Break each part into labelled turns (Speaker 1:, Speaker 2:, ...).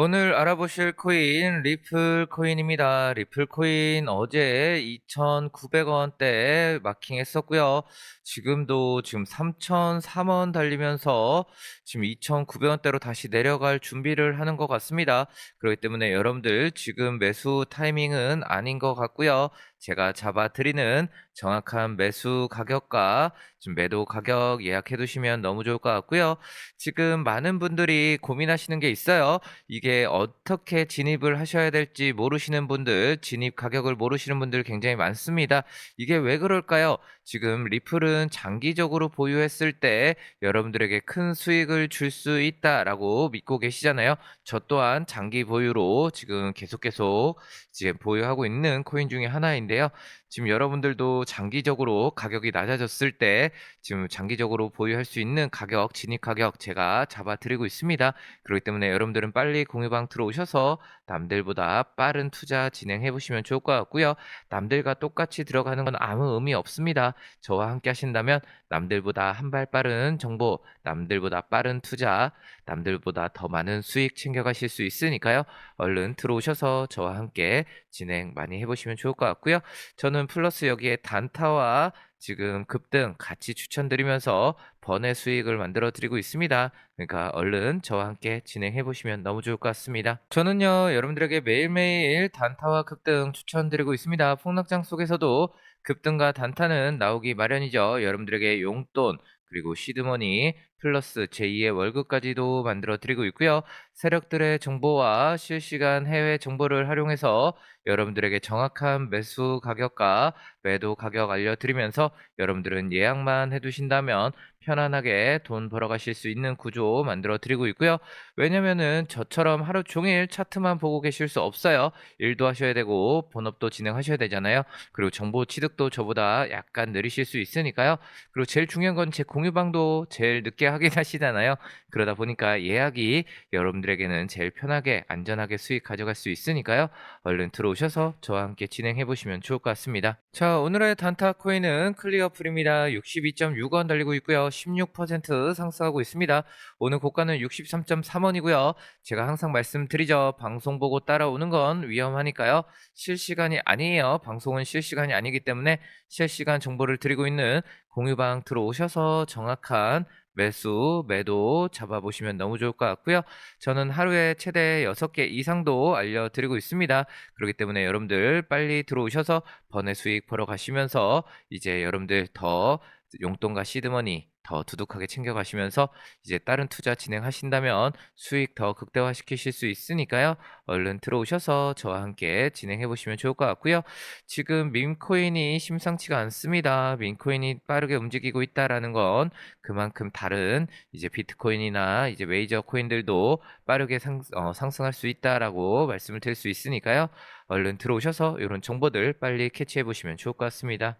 Speaker 1: 오늘 알아보실 코인 리플 코인입니다. 리플 코인 어제 2,900원대 마킹했었고요. 지금도 지금 3,003원 달리면서 지금 2,900원대로 다시 내려갈 준비를 하는 것 같습니다. 그렇기 때문에 여러분들 지금 매수 타이밍은 아닌 것 같고요. 제가 잡아드리는 정확한 매수 가격과 지금 매도 가격 예약해 두시면 너무 좋을 것 같고요. 지금 많은 분들이 고민하시는 게 있어요. 이게 어떻게 진입을 하셔야 될지 모르시는 분들, 진입 가격을 모르시는 분들 굉장히 많습니다. 이게 왜 그럴까요? 지금 리플은 장기적으로 보유했을 때 여러분들에게 큰 수익을 줄 수 있다라고 믿고 계시잖아요. 저 또한 장기 보유로 지금 계속 계속 지금 보유하고 있는 코인 중에 하나인데요. 지금 여러분들도 장기적으로 가격이 낮아졌을 때 지금 장기적으로 보유할 수 있는 가격, 진입 가격 제가 잡아드리고 있습니다. 그렇기 때문에 여러분들은 빨리 공유방 들어오셔서 남들보다 빠른 투자 진행해 보시면 좋을 것 같고요. 남들과 똑같이 들어가는 건 아무 의미 없습니다. 저와 함께 하신다면 남들보다 한 발 빠른 정보, 남들보다 빠른 투자, 남들보다 더 많은 수익 챙겨가실 수 있으니까요. 얼른 들어오셔서 저와 함께 진행 많이 해보시면 좋을 것 같고요. 저는 플러스 여기에 단타와 지금 급등 같이 추천드리면서 번의 수익을 만들어 드리고 있습니다. 그러니까 얼른 저와 함께 진행해 보시면 너무 좋을 것 같습니다. 저는요, 여러분들에게 매일매일 단타와 급등 추천드리고 있습니다. 폭락장 속에서도 급등과 단타는 나오기 마련이죠. 여러분들에게 용돈, 그리고 시드머니 플러스 제2의 월급까지도 만들어 드리고 있고요. 세력들의 정보와 실시간 해외 정보를 활용해서 여러분들에게 정확한 매수 가격과 매도 가격 알려드리면서 여러분들은 예약만 해두신다면 편안하게 돈 벌어가실 수 있는 구조 만들어 드리고 있고요. 왜냐면은 저처럼 하루 종일 차트만 보고 계실 수 없어요. 일도 하셔야 되고 본업도 진행하셔야 되잖아요. 그리고 정보 취득도 저보다 약간 느리실 수 있으니까요. 그리고 제일 중요한 건제 공유방도 제일 늦게 하긴 하시잖아요. 그러다 보니까 예약이 여러분들에게는 제일 편하게 안전하게 수익 가져갈 수 있으니까요. 얼른 들어오셔서 저와 함께 진행해 보시면 좋을 것 같습니다. 자, 오늘의 단타 코인은 클리어 풀입니다. 62.6원 달리고 있고요. 16% 상승하고 있습니다. 오늘 고가는 63.3원이고요. 제가 항상 말씀드리죠. 방송 보고 따라오는 건 위험하니까요. 실시간이 아니에요. 방송은 실시간이 아니기 때문에 실시간 정보를 드리고 있는 공유방 들어오셔서 정확한 매수, 매도 잡아보시면 너무 좋을 것 같고요. 저는 하루에 최대 6개 이상도 알려드리고 있습니다. 그렇기 때문에 여러분들 빨리 들어오셔서 번외 수익 보러 가시면서 이제 여러분들 더 용돈과 시드머니 더 두둑하게 챙겨가시면서 이제 다른 투자 진행하신다면 수익 더 극대화 시키실 수 있으니까요. 얼른 들어오셔서 저와 함께 진행해 보시면 좋을 것 같고요. 지금 민코인이 심상치가 않습니다. 민코인이 빠르게 움직이고 있다라는 건 그만큼 다른 이제 비트코인이나 이제 메이저 코인들도 빠르게 상, 어, 상승할 수 있다라고 말씀을 드릴 수 있으니까요. 얼른 들어오셔서 이런 정보들 빨리 캐치해 보시면 좋을 것 같습니다.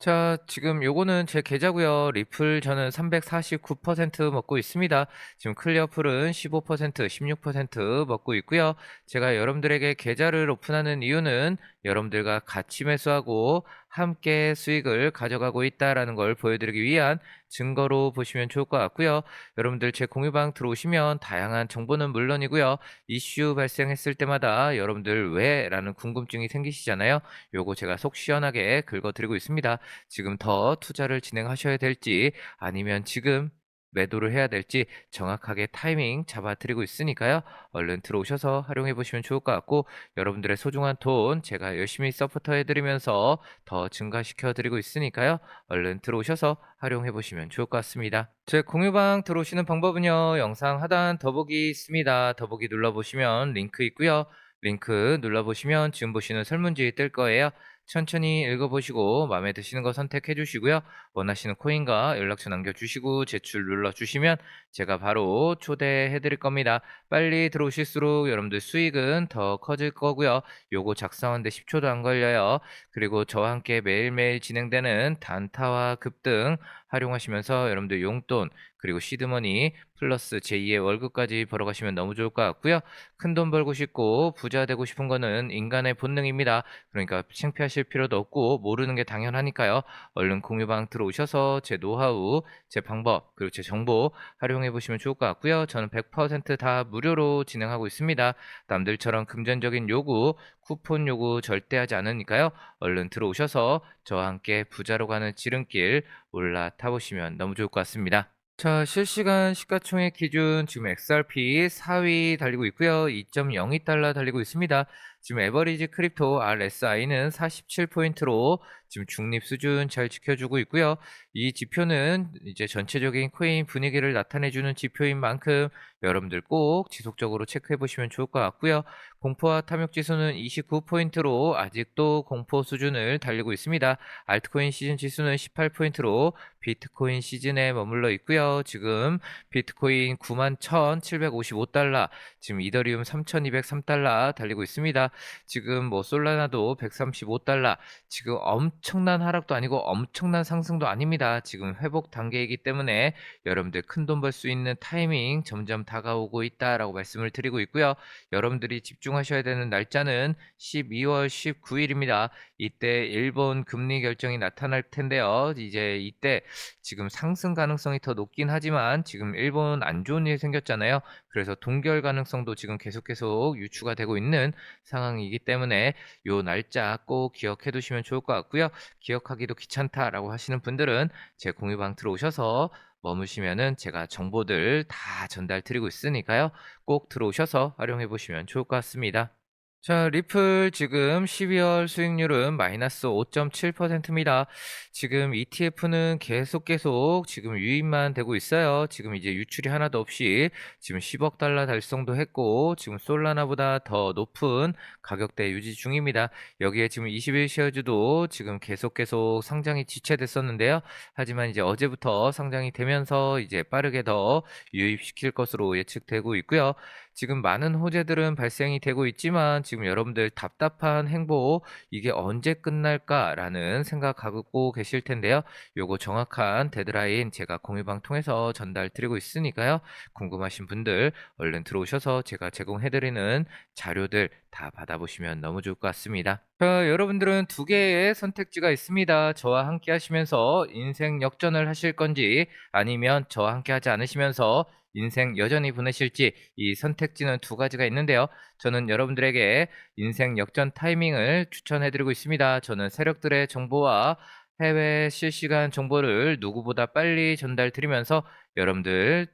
Speaker 1: 자, 지금 요거는 제 계좌고요. 리플 저는 349% 먹고 있습니다. 지금 클리어풀은 15%, 16% 먹고 있고요. 제가 여러분들에게 계좌를 오픈하는 이유는 여러분들과 같이 매수하고 함께 수익을 가져가고 있다라는 걸 보여드리기 위한 증거로 보시면 좋을 것 같고요. 여러분들 제 공유방 들어오시면 다양한 정보는 물론이고요. 이슈 발생했을 때마다 여러분들 왜? 라는 궁금증이 생기시잖아요. 요거 제가 속 시원하게 긁어드리고 있습니다. 지금 더 투자를 진행하셔야 될지 아니면 지금 매도를 해야 될지 정확하게 타이밍 잡아드리고 있으니까요. 얼른 들어오셔서 활용해 보시면 좋을 것 같고 여러분들의 소중한 돈 제가 열심히 서포터 해드리면서 더 증가시켜 드리고 있으니까요. 얼른 들어오셔서 활용해 보시면 좋을 것 같습니다. 제 공유방 들어오시는 방법은요. 영상 하단 더보기 있습니다. 더보기 눌러보시면 링크 있고요. 링크 눌러보시면 지금 보시는 설문지 뜰 거예요. 천천히 읽어보시고 마음에 드시는 거 선택해 주시고요. 원하시는 코인과 연락처 남겨주시고 제출 눌러주시면 제가 바로 초대해 드릴 겁니다. 빨리 들어오실수록 여러분들 수익은 더 커질 거고요. 요거 작성하는데 10초도 안 걸려요. 그리고 저와 함께 매일매일 진행되는 단타와 급등 활용하시면서 여러분들 용돈 그리고 시드머니 플러스 제2의 월급까지 벌어가시면 너무 좋을 것 같고요. 큰 돈 벌고 싶고 부자 되고 싶은 거는 인간의 본능입니다. 그러니까 창피하실 필요도 없고 모르는 게 당연하니까요. 얼른 공유방 들어 들어 오셔서 제 노하우, 제 방법, 그리고 제 정보 활용해 보시면 좋을 것 같고요. 저는 100%다 무료로 진행하고 있습니다. 남들처럼 금전적인 요구, 쿠폰 요구 절대 하지 않으니까요. 얼른 들어오셔서 저와 함께 부자로 가는 지름길 올라타 보시면 너무 좋을 것 같습니다. 자, 실시간 시가총액 기준 지금 XRP 4위 달리고 있고요. 2.02달러 달리고 있습니다. 지금 에버리지 크립토 RSI는 47포인트로 지금 중립 수준 잘 지켜주고 있고요. 이 지표는 이제 전체적인 코인 분위기를 나타내주는 지표인 만큼 여러분들 꼭 지속적으로 체크해 보시면 좋을 것 같고요. 공포와 탐욕 지수는 29포인트로 아직도 공포 수준을 달리고 있습니다. 알트코인 시즌 지수는 18포인트로 비트코인 시즌에 머물러 있고요. 지금 비트코인 91,755달러, 지금 이더리움 3,203달러 달리고 있습니다. 지금 뭐 솔라나도 135달러, 지금 엄청난 하락도 아니고 엄청난 상승도 아닙니다. 지금 회복 단계이기 때문에 여러분들 큰 돈 벌 수 있는 타이밍 점점 다가오고 있다라고 말씀을 드리고 있고요. 여러분들이 집중하셔야 되는 날짜는 12월 19일입니다. 이때 일본 금리 결정이 나타날 텐데요. 이제 이때 지금 상승 가능성이 더 높긴 하지만 지금 일본 안 좋은 일이 생겼잖아요. 그래서 동결 가능성도 지금 계속 계속 유추가 되고 있는 상황이기 때문에 요 날짜 꼭 기억해 두시면 좋을 것 같고요. 기억하기도 귀찮다라고 하시는 분들은 제 공유방 들어오셔서 머무시면은 제가 정보들 다 전달 드리고 있으니까요. 꼭 들어오셔서 활용해 보시면 좋을 것 같습니다. 자, 리플 지금 12월 수익률은 마이너스 5.7%입니다. 지금 ETF는 계속 계속 지금 유입만 되고 있어요. 지금 이제 유출이 하나도 없이 지금 10억 달러 달성도 했고 지금 솔라나보다 더 높은 가격대 유지 중입니다. 여기에 지금 21시어즈도 지금 계속 계속 상장이 지체됐었는데요. 하지만 이제 어제부터 상장이 되면서 이제 빠르게 더 유입시킬 것으로 예측되고 있고요. 지금 많은 호재들은 발생이 되고 있지만 지금 여러분들 답답한 행보 이게 언제 끝날까라는 생각 갖고 계실 텐데요. 요거 정확한 데드라인 제가 공유방 통해서 전달 드리고 있으니까요. 궁금하신 분들 얼른 들어오셔서 제가 제공해드리는 자료들 다 받아보시면 너무 좋을 것 같습니다. 자, 여러분들은 두 개의 선택지가 있습니다. 저와 함께 하시면서 인생 역전을 하실 건지 아니면 저와 함께 하지 않으시면서 인생 여전히 보내실지 이 선택지는 두 가지가 있는데요. 저는 여러분들에게 인생 역전 타이밍을 추천해드리고 있습니다. 저는 세력들의 정보와 해외 실시간 정보를 누구보다 빨리 전달 드리면서 여러분들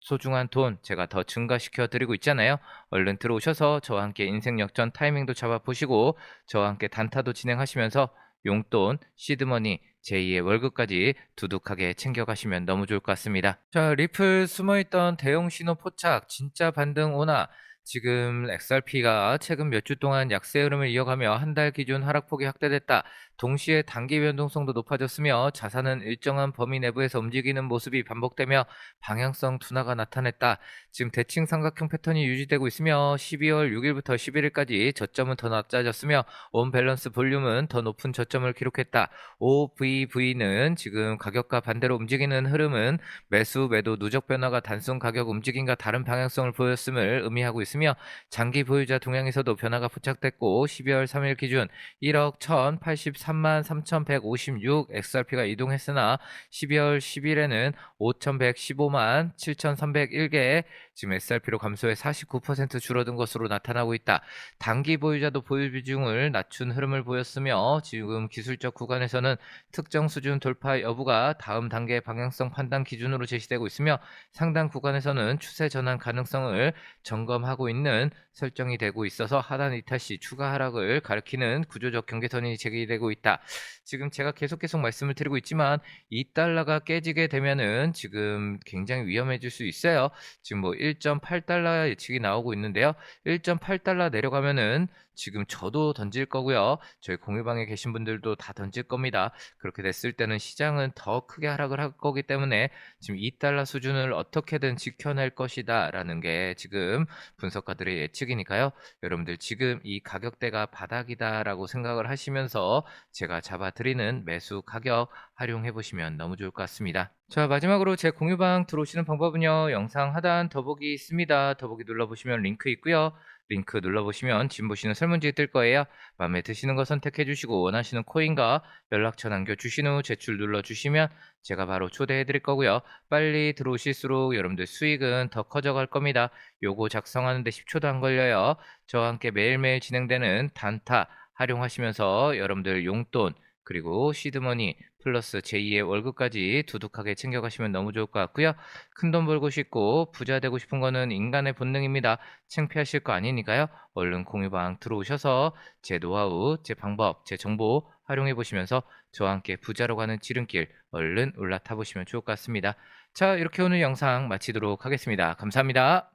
Speaker 1: 소중한 돈 제가 더 증가시켜 드리고 있잖아요. 얼른 들어오셔서 저와 함께 인생 역전 타이밍도 잡아보시고 저와 함께 단타도 진행하시면서 용돈, 시드머니, 제2의 월급까지 두둑하게 챙겨가시면 너무 좋을 것 같습니다. 자, 리플 숨어있던 대형 신호 포착 진짜 반등 오나 지금 XRP가 최근 몇 주 동안 약세 흐름을 이어가며 한 달 기준 하락폭이 확대됐다. 동시에 단기 변동성도 높아졌으며 자산은 일정한 범위 내부에서 움직이는 모습이 반복되며 방향성 둔화가 나타냈다. 지금 대칭 삼각형 패턴이 유지되고 있으며 12월 6일부터 11일까지 저점은 더 낮아졌으며 온 밸런스 볼륨은 더 높은 저점을 기록했다. OVV는 지금 가격과 반대로 움직이는 흐름은 매수 매도 누적 변화가 단순 가격 움직임과 다른 방향성을 보였음을 의미하고 있 으며 장기 보유자 동향에서도 변화가 포착됐고 12월 3일 기준 1억 1,083만 3,156 XRP가 이동했으나 12월 10일에는 5,115만 7,301개 지금 SRP로 감소해 49% 줄어든 것으로 나타나고 있다. 단기 보유자도 보유 비중을 낮춘 흐름을 보였으며 지금 기술적 구간에서는 특정 수준 돌파 여부가 다음 단계 방향성 판단 기준으로 제시되고 있으며 상당 구간에서는 추세 전환 가능성을 점검하고 있는 설정이 되고 있어서 하단 이탈 시 추가 하락을 가리키는 구조적 경계선이 제기되고 있다. 지금 제가 계속 계속 말씀을 드리고 있지만 이 달러가 깨지게 되면은 지금 굉장히 위험해질 수 있어요. 지금 뭐 1.8달러 예측이 나오고 있는데요. 1.8달러 내려가면은 지금 저도 던질 거고요. 저희 공유방에 계신 분들도 다 던질 겁니다. 그렇게 됐을 때는 시장은 더 크게 하락을 할 거기 때문에 지금 2달러 수준을 어떻게든 지켜낼 것이다 라는 게 지금 분석가들의 예측이니까요. 여러분들 지금 이 가격대가 바닥이다 라고 생각을 하시면서 제가 잡아드리는 매수 가격 활용해 보시면 너무 좋을 것 같습니다. 자 마지막으로 제 공유방 들어오시는 방법은요. 영상 하단 더보기 있습니다. 더보기 눌러보시면 링크 있고요. 링크 눌러보시면 지금 보시는 설문지에 뜰 거예요. 마음에 드시는 거 선택해 주시고 원하시는 코인과 연락처 남겨주신 후 제출 눌러주시면 제가 바로 초대해 드릴 거고요. 빨리 들어오실수록 여러분들 수익은 더 커져갈 겁니다. 요거 작성하는데 10초도 안 걸려요. 저와 함께 매일매일 진행되는 단타 활용하시면서 여러분들 용돈 그리고 시드머니 플러스 제2의 월급까지 두둑하게 챙겨가시면 너무 좋을 것 같고요. 큰 돈 벌고 싶고 부자 되고 싶은 거는 인간의 본능입니다. 창피하실 거 아니니까요. 얼른 공유방 들어오셔서 제 노하우, 제 방법, 제 정보 활용해 보시면서 저와 함께 부자로 가는 지름길 얼른 올라타 보시면 좋을 것 같습니다. 자, 이렇게 오늘 영상 마치도록 하겠습니다. 감사합니다.